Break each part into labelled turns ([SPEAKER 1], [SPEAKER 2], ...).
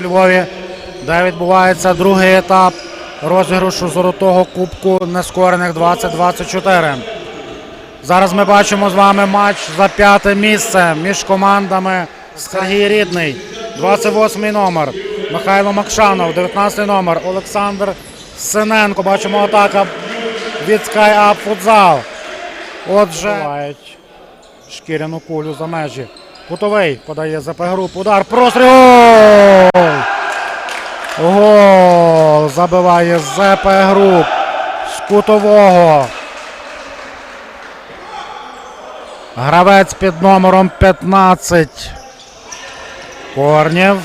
[SPEAKER 1] Львові, де відбувається другий етап розіграшу золотого кубку нескорених 2024. Зараз ми бачимо з вами матч за п'яте місце між командами Сергій Рідний, 28-й номер, Михайло Макшанов, 19 номер, Олександр Синенко. Бачимо атака від Sky Up Futsal. Отже, шкіряну кулю за межі. Кутовий подає ЗП груп. Удар. Простріл. Гол! Забиває ЗП груп з кутового. Гравець під номером 15. Корнєв.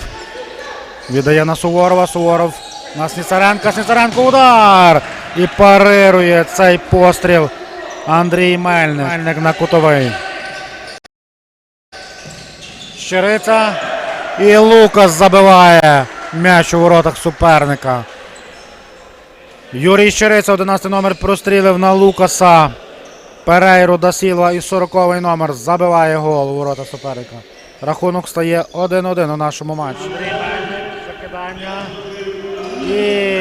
[SPEAKER 1] Віддає на Суворова. Суворов на Сніцаренка. Сніцаренко удар! І парирує цей постріл Андрій Мельник. Мельник на кутовий. Щириця. І Лукас забиває м'яч у воротах суперника. Юрій Щириця, 11 номер, прострілив на Лукаса. Перейру Дасілва і 40 номер забиває гол у ворота суперника. Рахунок стає 1-1 у нашому матчі. Закидання. І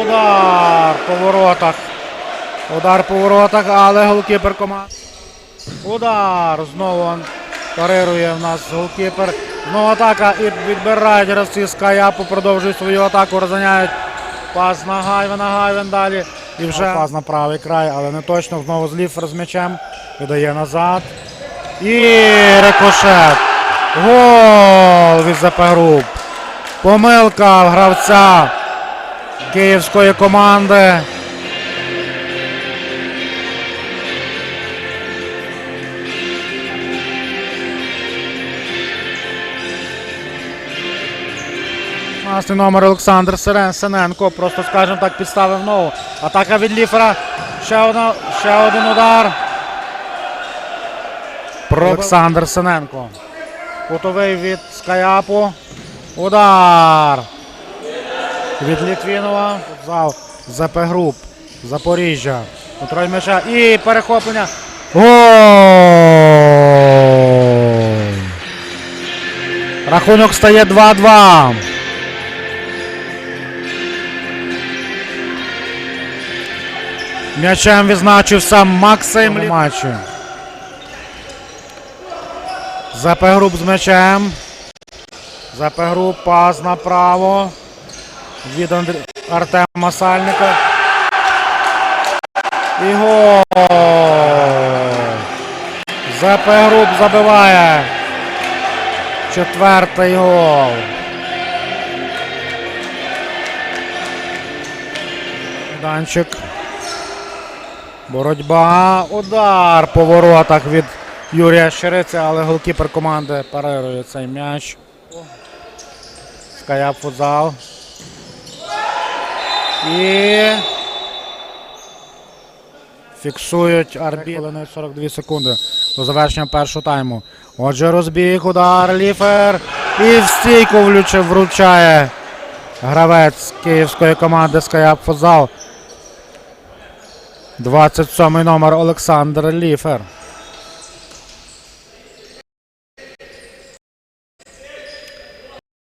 [SPEAKER 1] удар по воротах. Удар по воротах, але голкіпер команди. Удар. Знову парирує в нас голкіпер. Знову атака і відбирають гравці з Каяпу, продовжують свою атаку, розганяють. Пас на Гайвена, Гайвен далі. І вже пас на правий край, але не точно. Знову зліфер з м'ячем. Віддає назад. І рикошет. Гол від ЗП груп. Помилка гравця київської команди. Настий номер Олександр Сирен Синенко. Просто, скажімо так, підставив ногу. Атака від Ліфера. Ще, одна, ще один удар. Про Олександр Синенко. Кутовий від Скаяпу. Удар. Від Літвінова. Зал ЗП груп. Запоріжжя. Контроль м'яча. І перехоплення. Гол! Рахунок стає 2-2. М'ячем відзначився Максим Лі- матчі. ЗП груп з м'ячем. ЗП груп пас направо. Від Андр... Артема Сальника. І гол. ЗП груп забиває. Четвертий гол. Данчик. Боротьба. Удар по воротах від Юрія Щириця, але голкіпер команди парирує цей м'яч. Скаяп футзал. І фіксують. Хвилиною 42 секунди до завершення першого тайму. Отже, розбіг, удар, ліфер. І в стійку влюче вручає гравець київської команди Скаяп футзал. 27 номер Олександр Ліфер.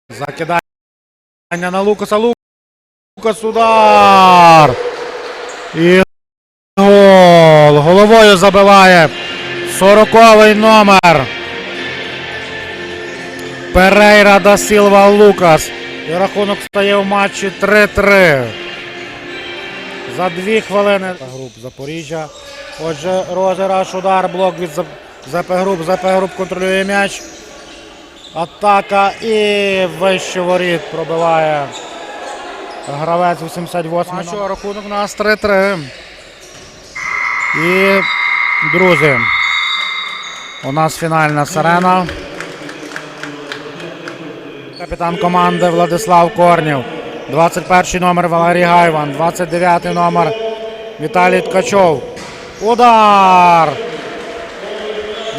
[SPEAKER 1] Закидання на Лукаса. Лукас удар. І гол. Головою забиває 40 номер. Перейра да Сілва Лукас. І рахунок стає в матчі 3-3. За дві хвилини груп Запоріжжя. Отже, розіграш, удар, блок від ЗП груп. ЗП груп контролює м'яч. Атака і вище воріт пробиває гравець 88. А що, рахунок у нас 3-3. І, друзі, у нас фінальна сирена. Капітан команди Владислав Корнів. 21 номер Валерій Гайван. 29 номер Віталій Ткачов. Удар!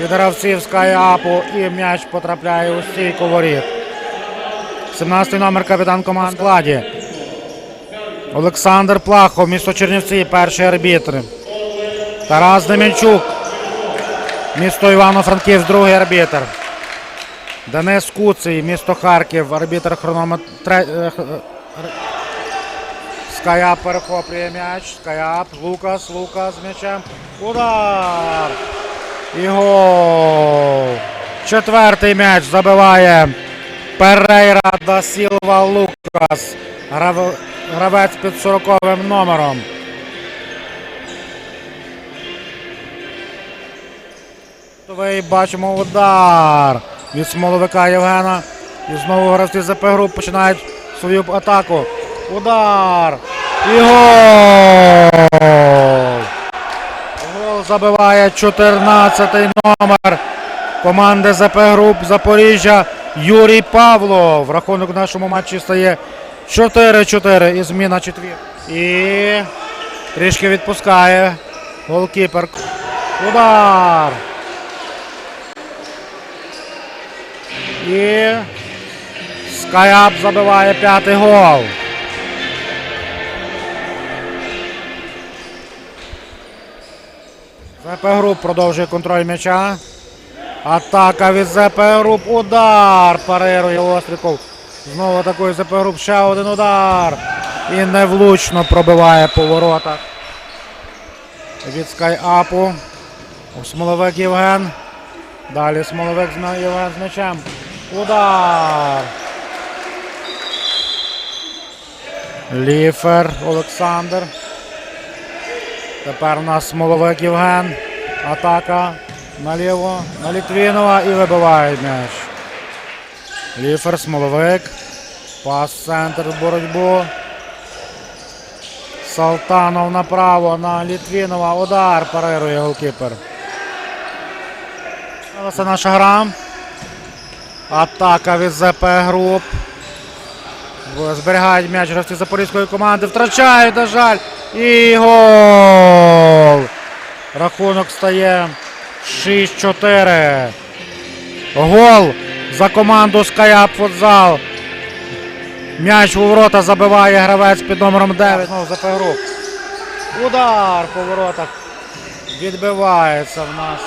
[SPEAKER 1] Від гравців Скайапу і м'яч потрапляє у стійку воріт. 17 номер капітан команди складі. Олександр Плахов, місто Чернівці, перший арбітр. Тарас Демінчук, місто Івано-Франківськ, другий арбітр. Денис Куций, місто Харків, арбітр хронометр. Скаяп перехоплює м'яч. Скаяп. Лукас. Лукас з м'ячем. Удар. І гол. Четвертий м'яч забиває Перейра да Сілва Лукас. Грав- Гравець під 40 номером. Бачимо удар від смоловика Євгена. І знову гравці ЗП груп починають свою атаку. Удар. І гол. Гол забиває 14-й номер команди ЗП груп Запоріжжя Юрій Павлов. Рахунок в нашому матчі стає 4-4 і зміна четвір. І трішки відпускає голкіпер. Удар. І Скайап забиває п'ятий гол. ЗП груп продовжує контроль м'яча. Атака від ЗП груп. Удар. Парирує Остриков. Знову атакує ЗП груп. Ще один удар. І невлучно пробиває по воротах. Від скайапу. Смоловик Євген. Далі Смоловик з Євген з м'ячем. Удар. Ліфер Олександр. Тепер у нас Смоловик Євген. Атака наліво на Літвінова і вибиває м'яч. Ліфер, Смоловик. Пас центр боротьбу. Салтанов направо на Літвінова. Удар парирує голкіпер. Це наша гра. Атака від ЗП груп. Зберігають м'яч гравці запорізької команди. Втрачають, на жаль. І гол. Рахунок стає 6-4. Гол за команду Скаяп Футзал. М'яч у ворота забиває гравець під номером 9. Знову ЗП груп. Удар по воротах. Відбивається в нас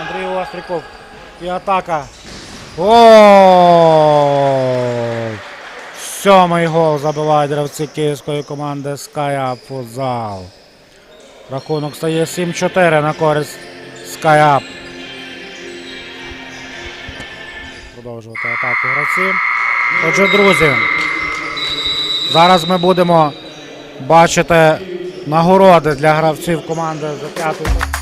[SPEAKER 1] Андрій Остріков. І атака. Гол! Сьомий гол забивають гравці київської команди Sky Футзал. Рахунок стає 7-4 на користь Sky Продовжувати атаку гравців. Отже, друзі, зараз ми будемо бачити нагороди для гравців команди за п'яту.